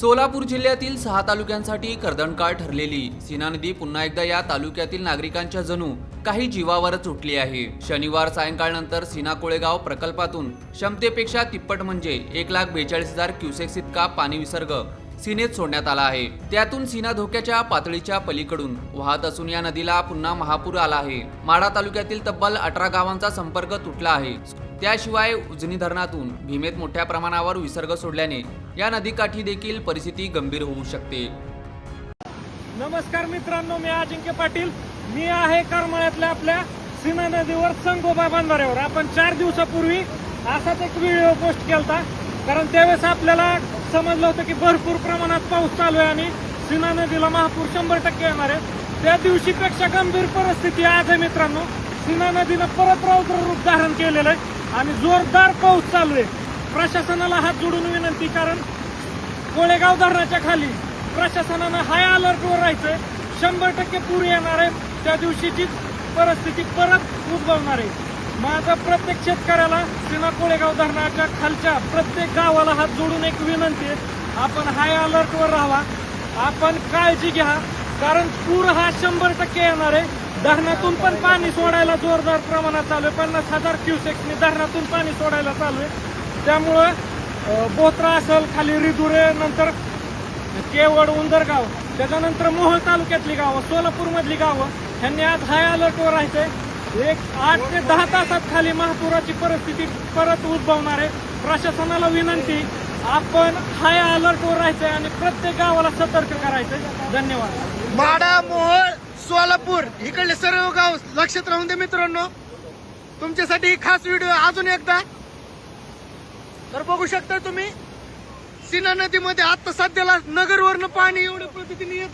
सोलापूर जिल्ह्यातील सहा तालुक्यांसाठी कर्दणकाळ ठरलेली. सीना नदी पुन्हा एकदा या तालुक्यातील नागरिकांच्या जणू काही जीवावरच उठली आहे. शनिवार सायंकाळनंतर सीना कोळेगाव प्रकल्पातून क्षमतेपेक्षा तिप्पट म्हणजे एक लाख बेचाळीस हजार क्युसेक्स इतका पाणी विसर्ग सीनेत सोडण्यात आला आहे. त्यातून सीना धोक्याच्या पातळीच्या पलीकडून वाहत असून या नदीला पुन्हा महापूर आला आहे. माढा तालुक्यातील तब्बल अठरा गावांचा संपर्क तुटला आहे. त्याशिवाय उजनी धरणातून भीमेत मोठ्या प्रमाणावर विसर्ग सोडल्याने या नदीकाठी देखील परिस्थिती गंभीर होऊ शकते. नमस्कार मित्रांनो मी अजिंक्य पाटील. मी आहे करमाळ्यातल्या आपल्या सीना नदीवर संगोबा बांधाऱ्यावर. आपण चार दिवसापूर्वी असाच एक व्हिडिओ पोस्ट केलता. कारण त्यावेळेस आपल्याला समजलं होतं की भरपूर प्रमाणात पाऊस चालू आहे आणि सीना नदीला महापूर शंभर टक्के येणार आहे. त्या दिवशीपेक्षा गंभीर परिस्थिती आज आहे मित्रांनो. सीना नदीनं परत रौद्र रूप धारण केलेलं आहे आणि जोरदार पाऊस चालू आहे. प्रशासनाला हात जोडून विनंती कारण कोळेगाव धरणाच्या खाली प्रशासनानं हाय अलर्टवर राहायचंय. शंभर टक्के पूर येणार आहे. त्या दिवशीचीच परिस्थिती परत उद्भवणार आहे. माझा प्रत्येक शेतकऱ्याला सीना कोळेगाव धरणाच्या खालच्या प्रत्येक गावाला हात जोडून एक विनंती आहे. आपण हाय अलर्टवर राहावा. आपण काळजी घ्या. कारण पूर हा शंभर टक्के येणार आहे. धरणातून पण पाणी सोडायला जोरदार प्रमाणात चालू आहे. पन्नास हजार क्युसेक्सनी धरणातून पाणी सोडायला चालू आहे. त्यामुळं बोत्रा असेल खाली रिधुरे नंतर केवड उंदरगाव त्याच्यानंतर मोहोळ तालुक्यातली गावं सोलापूरमधली गावं ह्यांनी आज हाय अलर्टवर राहायचंय. एक आठ ते दहा तासात खाली महापुराची परिस्थिती परत उद्भवणार आहे. प्रशासनाला विनंती आपण हाय अलर्टवर राहायचंय आणि प्रत्येक गावाला सतर्क करायचंय. धन्यवाद. माडा मोहोळ सोलापूर इकडले सर्व गाव लक्षात राहून दे मित्रांनो. तुमच्यासाठी ही खास व्हिडिओ अजून एकदा. तर बघू शकता तुम्ही सीना नदीमध्ये आता सध्याला नगरवरनं पाणी एवढ्या पद्धतीने येत